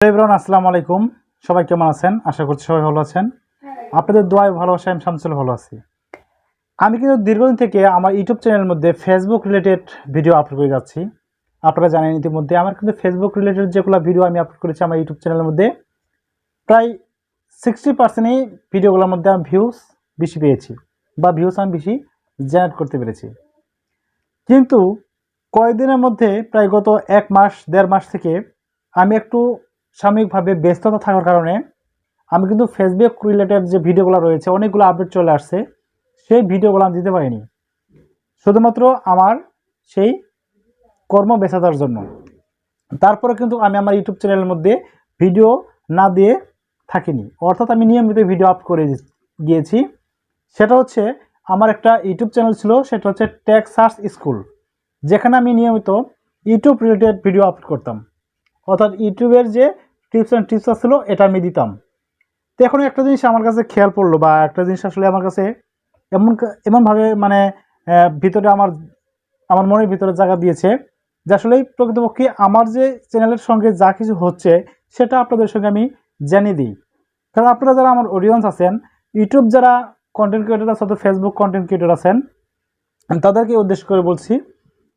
Everyone, আসসালামু আলাইকুম। সবাই কেমন আছেন? আশা করছি সবাই ভালো আছেন। আপনাদের দোয়ায় ভালোবাসা আমি শামসুল ভালো আছি। আমি কিন্তু দীর্ঘদিন থেকে আমার ইউটিউব চ্যানেলের মধ্যে ফেসবুক রিলেটেড ভিডিও আপলোড করে যাচ্ছি। আপনারা জানেন ইতিমধ্যে আমার কিন্তু ফেসবুক রিলেটেড যেগুলো ভিডিও আমি আপলোড করেছি আমার ইউটিউব চ্যানেলের মধ্যে, প্রায় সিক্সটি পার্সেন্টই ভিডিওগুলোর মধ্যে আমি ভিউজ বেশি পেয়েছি বা ভিউস আমি বেশি জেনারেট করতে পেরেছি। কিন্তু কয়েকদিনের মধ্যে, প্রায় গত এক মাস, দেড় মাস থেকে আমি একটু সাময়িকভাবে ব্যস্ততা থাকার কারণে আমি কিন্তু ফেসবুক রিলেটেড যে ভিডিওগুলো রয়েছে, অনেকগুলো আপডেট চলে আসছে। সেই ভিডিওগুলো আমি দিতে পারিনি। শুধুমাত্র আমার সেই কর্ম ব্যস্ততার জন্য। তারপরে কিন্তু আমি আমার ইউটিউব চ্যানেলের মধ্যে ভিডিও না দিয়ে থাকিনি। অর্থাৎ আমি নিয়মিত ভিডিও আপ করে গিয়েছি সেটা হচ্ছে আমার একটা ইউটিউব চ্যানেল ছিল, সেটা হচ্ছে টেক সার্চ স্কুল যেখানে আমি নিয়মিত ইউটিউব রিলেটেড ভিডিও আপলোড করতাম। অর্থাৎ ইউটিউবের যে টিপস অ্যান্ড টিপস ছিল এটা আমি দিতাম। তো এখন একটা জিনিস আমার কাছে খেয়াল পড়ল বা একটা জিনিস আসলে আমার কাছে এমন এমনভাবে মানে ভিতরে আমার আমার মনের ভিতরে জায়গা দিয়েছে যে আসলে প্রকৃতপক্ষে আমার যে চ্যানেলের সঙ্গে যা কিছু হচ্ছে সেটা আপনাদের সঙ্গে আমি জানিয়ে দিই। কারণ আপনারা যারা আমার অডিয়েন্স আছেন, ইউটিউব যারা কন্টেন্ট ক্রিয়েটার আছে অথবা ফেসবুক কন্টেন্ট ক্রিয়েটার আছেন, তাদেরকে উদ্দেশ্য করে বলছি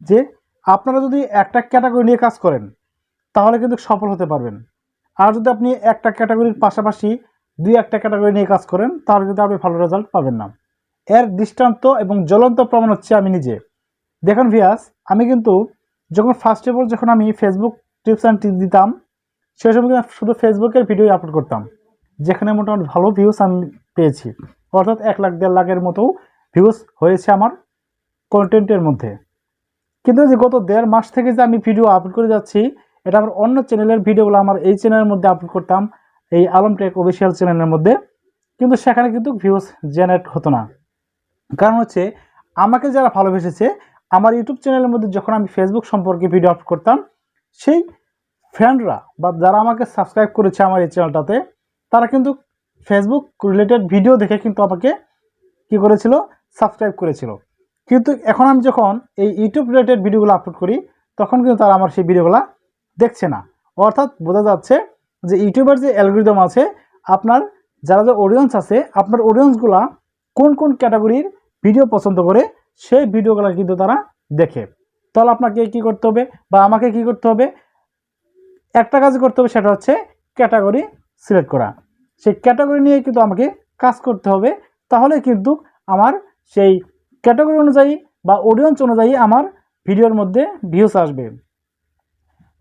যে আপনারা যদি একটা ক্যাটাগরি নিয়ে কাজ করেন, তাহলে কিন্তু সফল হতে পারবেন। আর যদি আপনি একটা ক্যাটাগরির পাশাপাশি দুই একটা ক্যাটাগরি নিয়ে কাজ করেন, তাহলে কিন্তু আপনি ভালো রেজাল্ট পাবেন না। এর দৃষ্টান্ত এবং জ্বলন্ত প্রমাণ হচ্ছে আমি নিজে। দেখুন ভিয়াস, আমি কিন্তু যখন ফার্স্ট অফ অল যখন আমি ফেসবুক টিপস অ্যান্ড টিপস দিতাম সেই সময় কিন্তু শুধু ফেসবুকের ভিডিও আপলোড করতাম, যেখানে মোটামুটি ভালো ভিউজ আমি পেয়েছি। অর্থাৎ এক লাখ, দেড় লাখের মতো ভিউজ হয়েছে আমার কন্টেন্টের মধ্যে। কিন্তু যে গত দেড় মাস থেকে যে আমি ভিডিও আপলোড করে যাচ্ছি এটা আমার অন্য চ্যানেলের ভিডিওগুলো আমার এই চ্যানেলের মধ্যে আপলোড করতাম, এই আলম টেক অফিসিয়াল চ্যানেলের মধ্যে। কিন্তু সেখানে কিন্তু ভিউজ জেনারেট হতো না। কারণ হচ্ছে, আমাকে যারা ভালোবেসেছে আমার ইউটিউব চ্যানেলের মধ্যে যখন আমি ফেসবুক সম্পর্কে ভিডিও আপলোড করতাম, সেই ফ্রেন্ডরা বা যারা আমাকে সাবস্ক্রাইব করেছে আমার এই চ্যানেলটাতে তারা কিন্তু ফেসবুক রিলেটেড ভিডিও দেখে কিন্তু আমাকে কি করেছিল? সাবস্ক্রাইব করেছিল। কিন্তু এখন আমি যখন এই ইউটিউব রিলেটেড ভিডিওগুলো আপলোড করি, তখন কিন্তু তারা আমার সেই ভিডিওগুলো দেখছে না। অর্থাৎ বোঝা যাচ্ছে যে ইউটিউবের যে অ্যালগোরিদম আছে, আপনার যারা যে অডিয়েন্স আছে, আপনার অডিয়েন্সগুলা কোন কোন ক্যাটাগরির ভিডিও পছন্দ করে, সেই ভিডিওগুলো কিন্তু তারা দেখে। তাহলে আপনাকে কি করতে হবে বা আমাকে কি করতে হবে? একটা কাজ করতে হবে, সেটা হচ্ছে ক্যাটাগরি সিলেক্ট করা। সেই ক্যাটাগরি নিয়ে কিন্তু আমাকে কাজ করতে হবে। তাহলে কিন্তু আমার সেই ক্যাটাগরি অনুযায়ী বা অডিয়েন্স অনুযায়ী আমার ভিডিওর মধ্যে ভিউস আসবে।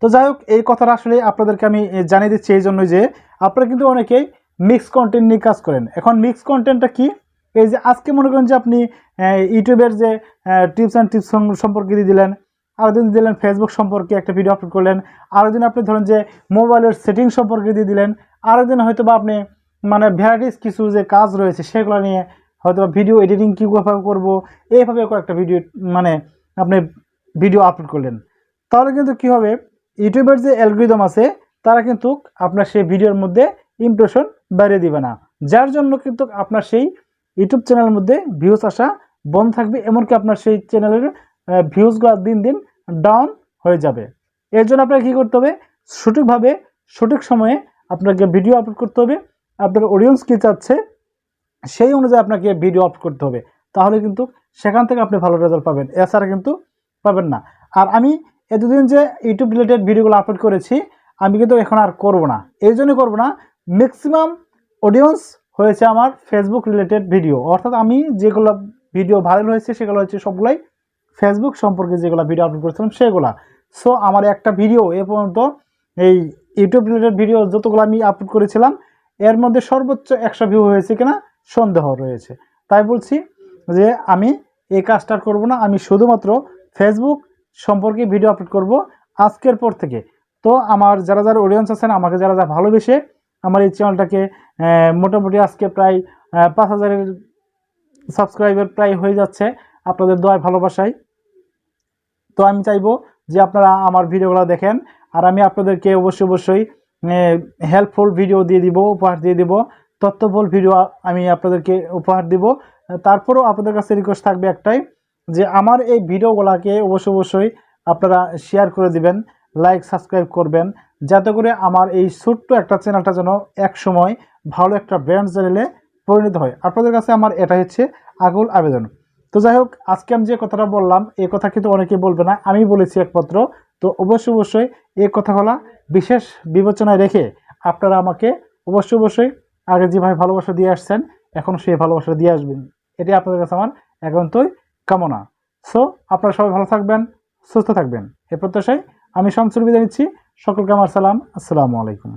তো যাই হোক, এই কথাটা আসলে আপনাদেরকে আমি জানিয়ে দিচ্ছি এই জন্যই যে আপনারা কিন্তু অনেকেই মিক্স কন্টেন্ট নিয়ে কাজ করেন। এখন মিক্স কন্টেন্টটা কি? এই যে আজকে মনে করেন যে আপনি ইউটিউবের যে টিপস অ্যান্ড টিপস সম্পর্কে দিয়ে দিলেন আরও দিন দিলেন ফেসবুক সম্পর্কে একটা ভিডিও আপলোড করলেন আরও দিন আপনি ধরেন যে মোবাইলের সেটিং সম্পর্কে দিয়ে দিলেন আরও দিন হয়তো বা আপনি মানে ভ্যারাইটিস কিছু যে কাজ রয়েছে সেগুলো নিয়ে হয়তো ভিডিও এডিটিং কীভাবে করব, এইভাবে একটা ভিডিও মানে আপনি ভিডিও আপলোড করলেন। তাহলে কিন্তু কী হবে? ইউটিউবের যে অ্যালগোরিদম আছে, তারা কিন্তু আপনার সেই ভিডিওর মধ্যে ইমপ্রেশন বাড়িয়ে দিবে না। যার জন্য কিন্তু আপনার সেই ইউটিউব চ্যানেলের মধ্যে ভিউজ আসা বন্ধ থাকবে, এমনকি আপনার সেই চ্যানেলের ভিউজগুলো দিন দিন ডাউন হয়ে যাবে। এর জন্য আপনাকে কী করতে হবে? সঠিকভাবে, সঠিক সময়ে আপনাকে ভিডিও আপলোড করতে হবে। আপনার অডিয়েন্স কী চাচ্ছে, সেই অনুযায়ী আপনাকে ভিডিও আপলোড করতে হবে। তাহলে কিন্তু সেখান থেকে আপনি ভালো রেজাল্ট পাবেন। এছাড়া কিন্তু পাবেন না। আর আমি এতদিন যে ইউটিউব রিলেটেড ভিডিওগুলো আপলোড করেছি, আমি কিন্তু এখন আর করব না। এই জন্যই করব না ম্যাক্সিমাম অডিয়েন্স হয়েছে আমার ফেসবুক রিলেটেড ভিডিও অর্থাৎ আমি যেগুলো ভিডিও ভাইরাল হয়েছে, সেগুলো হচ্ছে সবগুলাই ফেসবুক সম্পর্কে যেগুলো ভিডিও আপলোড করেছিলাম, সেগুলা। সো আমার একটা ভিডিও এ পর্যন্ত এই ইউটিউব রিলেটেড ভিডিও যতগুলো আমি আপলোড করেছিলাম, এর মধ্যে সর্বোচ্চ একশো ভিউ হয়েছে কিনা সন্দেহ রয়েছে। তাই বলছি যে আমি এই কাজটা করব না, আমি শুধুমাত্র ফেসবুক সম্পর্কে ভিডিও আপলোড করব আজকের পর থেকে। তো আমার যারা যারা অডিয়েন্স আছেন, আমাকে যারা যারা ভালোবেসে আমার এই চ্যানেলটাকে মোটামুটি আজকে প্রায় পাঁচ হাজারের সাবস্ক্রাইবার প্রায় হয়ে যাচ্ছে আপনাদের দোয়ায় ভালোবাসায়। তো আমি চাইব যে আপনারা আমার ভিডিওগুলো দেখেন আর আমি আপনাদেরকে অবশ্যই অবশ্যই হেল্পফুল ভিডিও দিয়ে দিব, উপহার দিয়ে দিব, তথ্যবহুল ভিডিও আমি আপনাদেরকে উপহার দিব। তারপরেও আপনাদের কাছে রিকোয়েস্ট থাকবে একটাই যে আমার এই ভিডিওগুলোকে অবশ্যই অবশ্যই আপনারা শেয়ার করে দিবেন লাইক সাবস্ক্রাইব করবেন, যাতে করে আমার এই ছোট্ট একটা চ্যানেলটা যেন এক সময় ভালো একটা ব্র্যান্ড চ্যানেলে পরিণত হয়। আপনাদের কাছে আমার এটা হচ্ছে আগুল আবেদন। তো যাই হোক, আজকে আমি যে কথাটা বললাম এই কথা কিন্তু অনেকে বলবে না, আমি বলেছি একমাত্র। তো অবশ্যই অবশ্যই এই কথাগুলা বিশেষ বিবেচনায় রেখে আপনারা আমাকে অবশ্যই অবশ্যই আগে যেভাবে ভালোবাসা দিয়ে আসছেন, এখন সেই ভালোবাসা দিয়ে আসবেন। এটি আপনাদের কাছে আমার একান্তই কামনা। সো আপনারা সবাই ভালো থাকবেন, সুস্থ থাকবেন। এ প্রত্যাশায় আমি শামসুর বিদায় নিচ্ছি। সকলকে আমার সালাম। আসসালামু আলাইকুম।